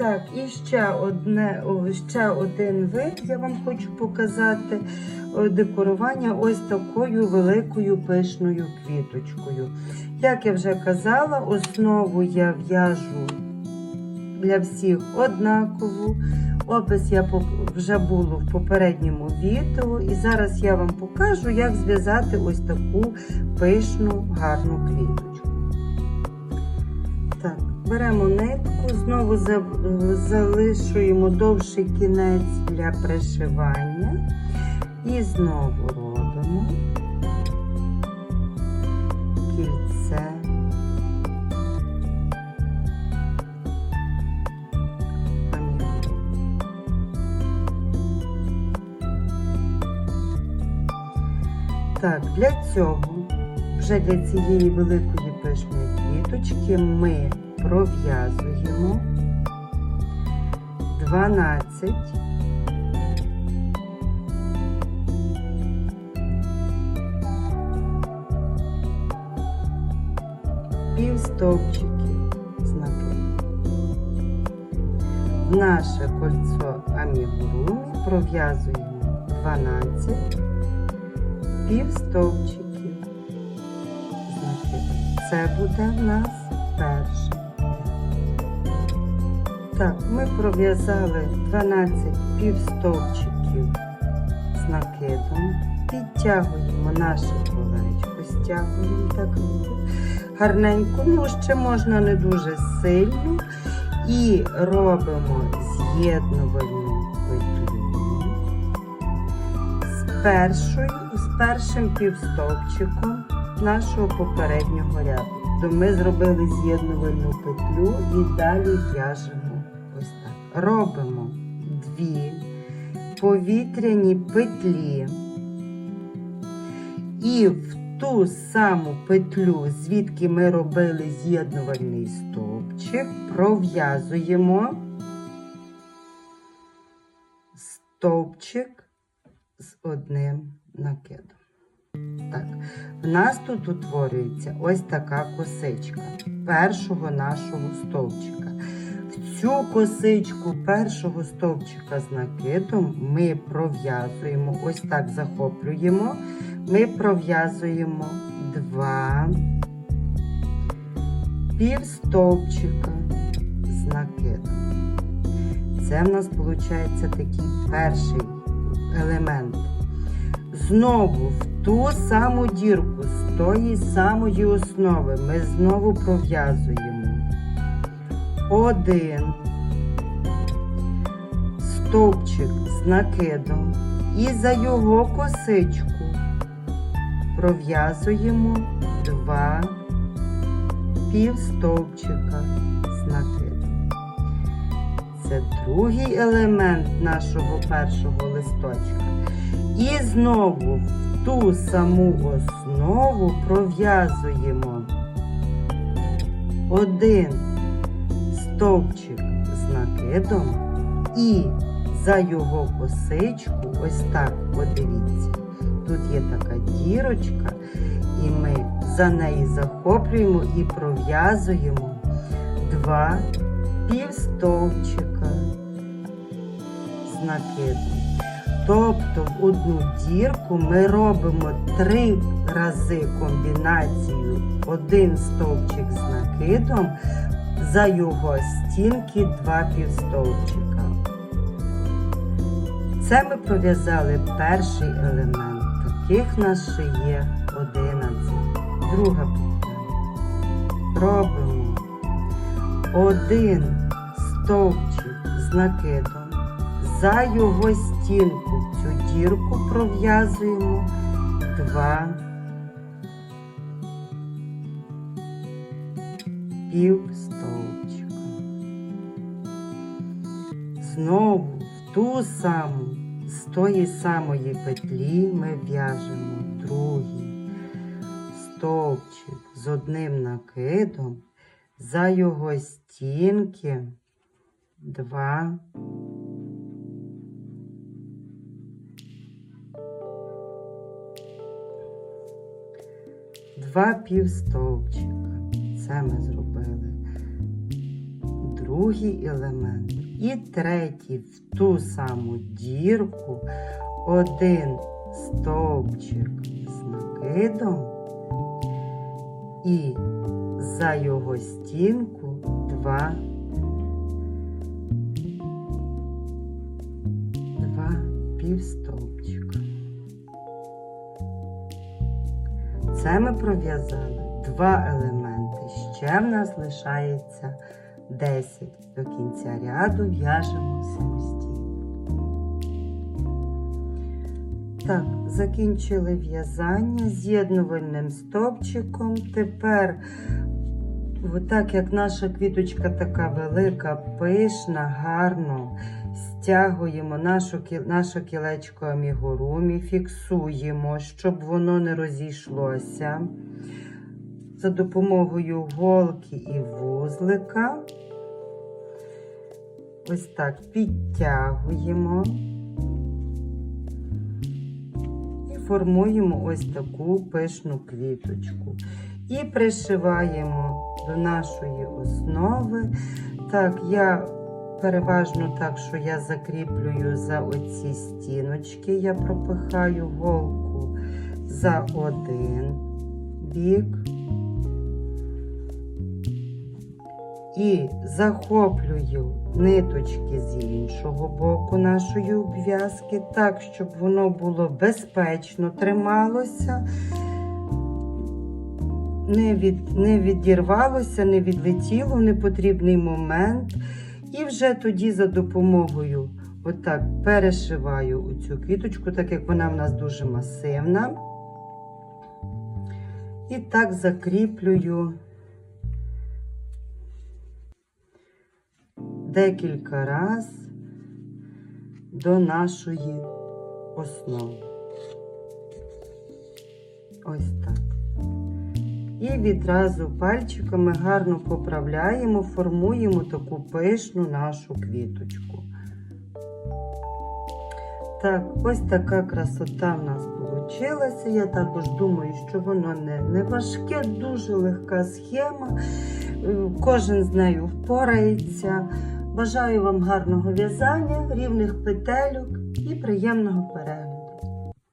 Так, і ще одне, ще один вид я вам хочу показати декорування ось такою великою пишною квіточкою. Як я вже казала, основу я в'яжу для всіх однакову. Опис я вже було в попередньому відео, і зараз я вам покажу, як зв'язати ось таку пишну гарну квіточку. Так, беремо нитку, знову за- залишуємо довший кінець для пришивання і знову робимо кільце. Так, для цього, вже для цієї великої пишної квіточки ми пров'язуємо 12 півстовпчиків з накидом. В наше кольцо амігурумі пров'язуємо 12 півстовпчиків. Це буде в нас перший. Так, ми пров'язали 12 півстовпчиків з накидом, підтягуємо наше колечко, стягуємо так гарненько, ну ще можна не дуже сильно. І робимо з'єднувальну петлю з першою, з першим півстовпчиком нашого попереднього ряду. То ми зробили з'єднувальну петлю і далі в'яжемо ось так. Робимо дві повітряні петлі. І в ту саму петлю, звідки ми робили з'єднувальний стовпчик, пров'язуємо стовпчик з одним накидом. Так, в нас тут утворюється ось така косичка першого нашого стовпчика. В цю косичку першого стовпчика з накидом ми пров'язуємо, ось так захоплюємо, ми пров'язуємо два півстовпчика з накидом. Це в нас виходить такий перший елемент. Знову в ту саму дірку з тої самої основи ми знову пров'язуємо один стовпчик з накидом і за його косичку пров'язуємо два півстовпчика з накидом. Це другий елемент нашого першого листочка. І знову ту саму основу пров'язуємо один стовпчик з накидом і за його косичку, ось так, подивіться, тут є така дірочка, і ми за неї захоплюємо і пров'язуємо два півстовпчика з накидом. Тобто в одну дірку ми робимо три рази комбінацію один стовпчик з накидом, за його стінки два півстовпчика. Це ми пров'язали перший елемент. Таких нас ще є 11. Друга петля. Робимо один стовпчик з накидом. За його стінку цю дірку пров'язуємо два півстовпчика. Знову в ту саму, з тої самої петлі ми в'яжемо другий стовпчик з одним накидом, за його стінки два два півстовпчика. Це ми зробили другий елемент. І третій в ту саму дірку один стовпчик з накидом і за його стінку два, Це ми пров'язали два елементи. Ще в нас лишається 10. До кінця ряду в'яжемо самостійно. Так, закінчили в'язання з'єднувальним стовпчиком. Тепер, так як наша квіточка така велика, пишна, гарно стягуємо нашу, наше кілечко амігурумі, фіксуємо, щоб воно не розійшлося. За допомогою голки і вузлика. Ось так підтягуємо. І формуємо ось таку пишну квіточку. І пришиваємо до нашої основи. Так, я переважно так, що я закріплюю за оці стіночки, я пропихаю голку за один бік. І захоплюю ниточки з іншого боку нашої обв'язки, так, щоб воно було безпечно трималося, не, від, не відірвалося, не відлетіло в непотрібний момент. І вже тоді за допомогою отак перешиваю цю квіточку, так як вона в нас дуже масивна. І так закріплюю. декілька раз до нашої основи. Ось так. І відразу пальчиками гарно поправляємо, формуємо таку пишну нашу квіточку. Так, ось така красота в нас вийшла. Я також думаю, що воно не, не важке, дуже легка схема. Е, Кожен з нею впорається. Бажаю вам гарного в'язання, рівних петельок і приємного перегляду.